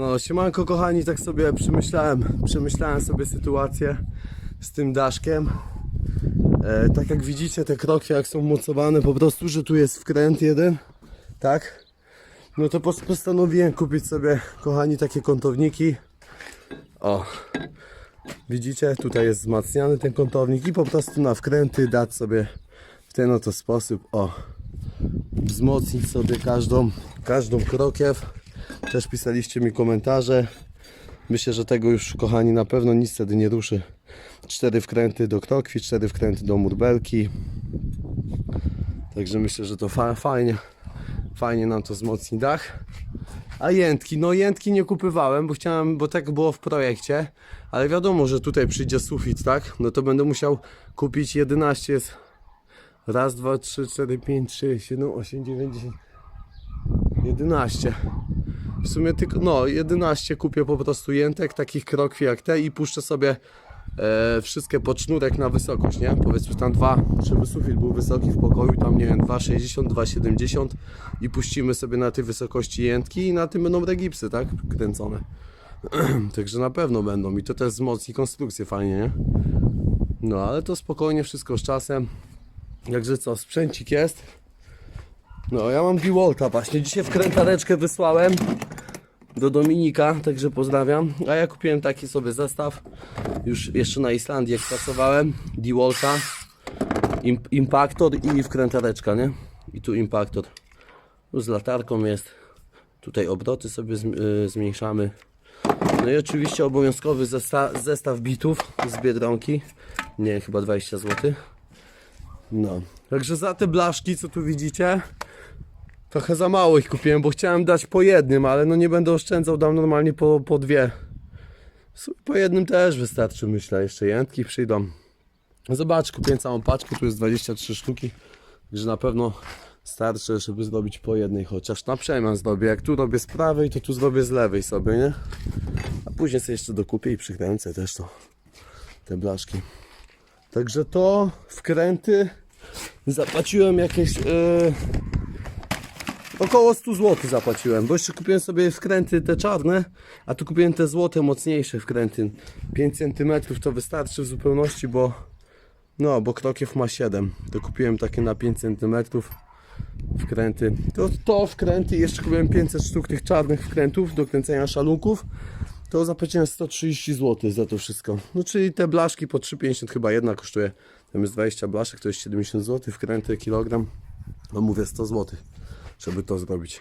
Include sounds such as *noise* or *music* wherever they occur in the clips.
No, siemanko kochani, tak sobie przemyślałem, przemyślałem sobie sytuację z tym daszkiem. E, tak jak widzicie, te kroki jak są mocowane, po prostu, że tu jest wkręt jeden, tak? No to pos- postanowiłem kupić sobie, kochani, takie kątowniki. O, widzicie, tutaj jest wzmacniany ten kątownik i po prostu na wkręty dać sobie w ten oto sposób, o, wzmocnić sobie każdą, każdą krokiew. Też pisaliście mi komentarze. Myślę, że tego już, kochani, na pewno nic wtedy nie ruszy. Cztery wkręty do krokwi, cztery wkręty do murbelki. Także myślę, że to fa fajnie, fajnie nam to wzmocni dach. A jętki, no jętki nie kupywałem, bo chciałem, bo tak było w projekcie, ale wiadomo, że tutaj przyjdzie sufit, tak? No to będę musiał kupić 11 jest raz, dwa, trzy, cztery, pięć, sześć, siedem, osiem, dziewięć, dziesięć, 11. W sumie tylko, no 11 kupię po prostu jętek, takich krokwi jak te i puszczę sobie e, wszystkie pod sznurek na wysokość, nie? Powiedzmy tam dwa, żeby sufit był wysoki w pokoju, tam nie wiem, 2,60, 2,70 i puścimy sobie na tej wysokości jętki i na tym będą regipsy, tak? Kręcone. *clears throat* Także na pewno będą i to też wzmocni konstrukcję fajnie, nie? No ale to spokojnie, wszystko z czasem. Jakże co, sprzęcik jest. No, ja mam Dewalta właśnie. Dzisiaj wkrętareczkę wysłałem do Dominika, także pozdrawiam. A ja kupiłem taki sobie zestaw. Już jeszcze na Islandii jak pracowałem. Dewalta, Imp Impaktor i wkrętareczka, nie? I tu Impaktor. Tu z latarką jest. Tutaj obroty sobie y, zmniejszamy. No i oczywiście obowiązkowy zesta zestaw bitów z Biedronki. Nie, chyba 20 zł. No. Także za te blaszki, co tu widzicie, trochę za mało ich kupiłem, bo chciałem dać po jednym, ale no nie będę oszczędzał, dam normalnie po, po dwie. Po jednym też wystarczy, myślę, jeszcze jętki przyjdą. Zobacz, kupiłem całą paczkę, tu jest 23 sztuki, także na pewno starczy, żeby zrobić po jednej, chociaż na przemian zrobię. Jak tu robię z prawej, to tu zrobię z lewej sobie, nie? A później sobie jeszcze dokupię i przykręcę też to, te blaszki. Także to wkręty zapłaciłem jakieś yy, około 100 zł zapłaciłem, bo jeszcze kupiłem sobie wkręty te czarne, a tu kupiłem te złote mocniejsze wkręty. 5 cm to wystarczy w zupełności, bo no, bo krokiew ma 7. To kupiłem takie na 5 cm wkręty. To, to wkręty jeszcze kupiłem 500 sztuk tych czarnych wkrętów do kręcenia szalunków to zapłaciłem 130 zł za to wszystko. No czyli te blaszki po 3,50 chyba jedna kosztuje. Tam jest 20 blaszek, to jest 70 zł, wkręty kilogram. No mówię 100 zł, żeby to zrobić.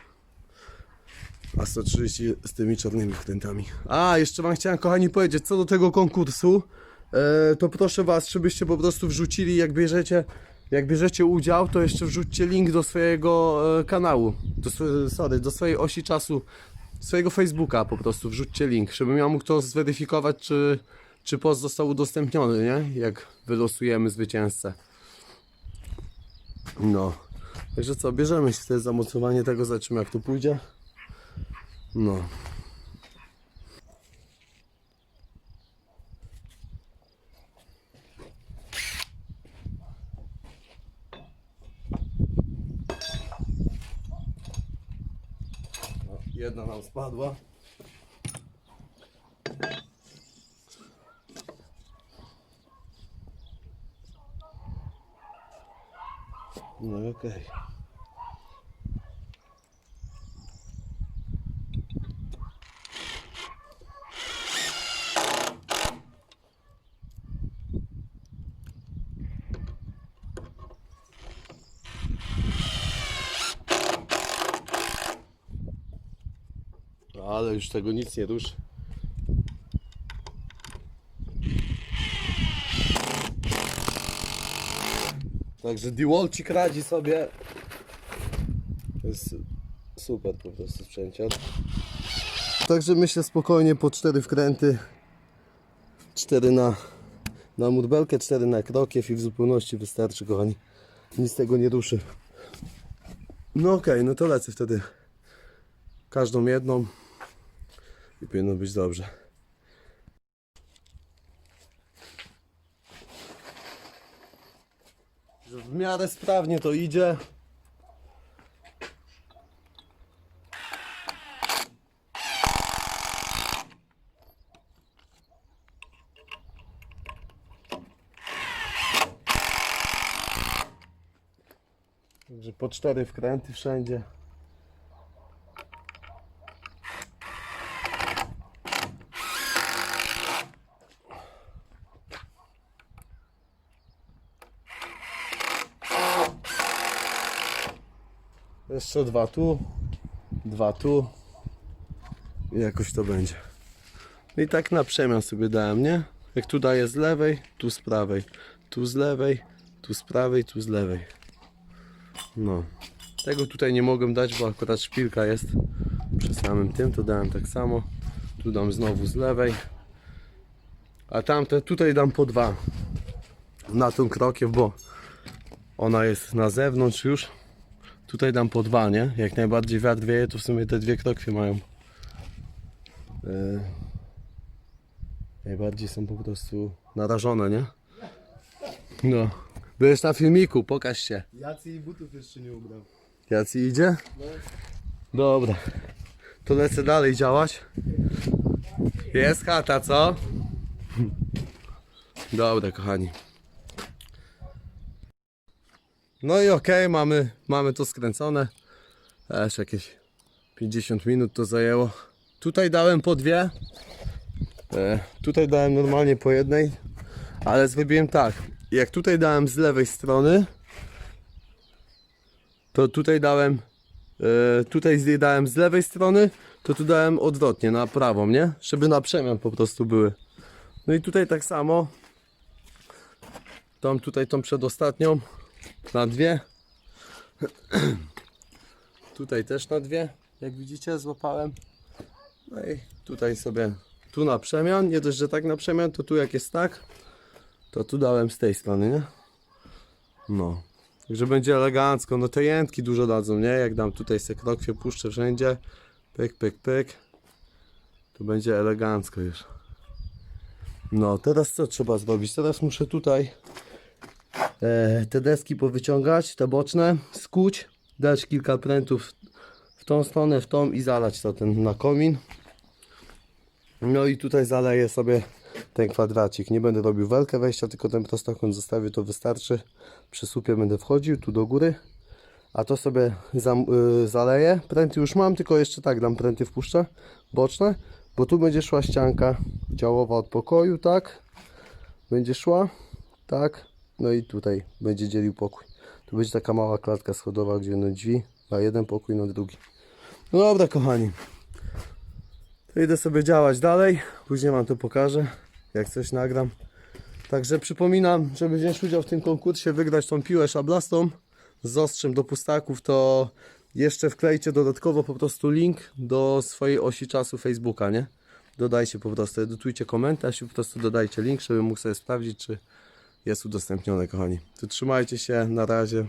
A 130 z tymi czarnymi wkrętami. A, jeszcze wam chciałem kochani powiedzieć, co do tego konkursu, e, to proszę was, żebyście po prostu wrzucili, jak bierzecie, jak bierzecie udział, to jeszcze wrzućcie link do swojego e, kanału, do, sorry, do swojej osi czasu swojego Facebooka po prostu wrzućcie link, żebym ja mógł to zweryfikować, czy, czy post został udostępniony, nie? Jak wylosujemy zwycięzcę. No. Także co, bierzemy się wtedy za mocowanie tego, zobaczymy jak to pójdzie. No, Jedna nam spadła. Okej. Ale już tego nic nie ruszy. Także Dewolcik radzi sobie. To jest super po prostu sprzęcior. Także myślę spokojnie po cztery wkręty. Cztery na, na murbelkę, cztery na krokiew i w zupełności wystarczy kochani. Nic tego nie ruszy. No okej, no to lecę wtedy. Każdą jedną i powinno być dobrze. miarę sprawnie to idzie. Także po cztery wkręty wszędzie. Jeszcze dwa tu, dwa tu i jakoś to będzie. I tak na przemian sobie dałem, nie? Jak tu daję z lewej, tu z prawej, tu z lewej, tu z prawej, tu z lewej. No. Tego tutaj nie mogłem dać, bo akurat szpilka jest przy samym tym, to dałem tak samo. Tu dam znowu z lewej. A tamte tutaj dam po dwa. Na tą krokiew, bo ona jest na zewnątrz już. Tutaj dam po dwa, nie? Jak najbardziej wiatr wieje, to w sumie te dwie krokwie mają. E, najbardziej są po prostu narażone, nie? No. Byłeś na filmiku, pokaż się. Jacy i butów jeszcze nie ubrał. Jacy idzie? Dobra. To lecę dalej działać. Jest chata, co? Dobra, kochani. No i okej, mamy, mamy to skręcone. Też jakieś 50 minut to zajęło. Tutaj dałem po dwie. E, tutaj dałem normalnie po jednej. Ale zrobiłem tak. Jak tutaj dałem z lewej strony, to tutaj dałem e, tutaj dałem z lewej strony, to tu dałem odwrotnie, na prawą, nie? Żeby na przemian po prostu były. No i tutaj tak samo. Tą tutaj tą przedostatnią na dwie. *clears throat* Tutaj też na dwie, jak widzicie, złapałem. No i tutaj sobie tu na przemian, nie dość, że tak na przemian, to tu jak jest tak, to tu dałem z tej strony, nie? No. Także będzie elegancko. No te jętki dużo dadzą, nie? Jak dam tutaj sekrokwie, puszczę wszędzie. Pyk, pyk, pyk. To będzie elegancko już. No, teraz co trzeba zrobić? Teraz muszę tutaj te deski powyciągać, te boczne, skuć, dać kilka prętów w tą stronę, w tą i zalać to ten na komin. No i tutaj zaleję sobie ten kwadracik. Nie będę robił welkę wejścia, tylko ten prostokąt zostawię, to wystarczy. Przy słupie będę wchodził tu do góry. A to sobie y, zaleję. Pręty już mam, tylko jeszcze tak dam pręty wpuszczę boczne, bo tu będzie szła ścianka działowa od pokoju, tak. Będzie szła, tak. No i tutaj będzie dzielił pokój. Tu będzie taka mała klatka schodowa, gdzie no drzwi na jeden pokój, na drugi. No dobra, kochani. To idę sobie działać dalej. Później wam to pokażę, jak coś nagram. Także przypominam, żeby wziąć udział w tym konkursie, wygrać tą piłę szablastą z ostrzem do pustaków, to jeszcze wklejcie dodatkowo po prostu link do swojej osi czasu Facebooka, nie? Dodajcie po prostu, edytujcie komentarz i po prostu dodajcie link, żebym mógł sobie sprawdzić, czy jest udostępnione, kochani. To trzymajcie się, na razie.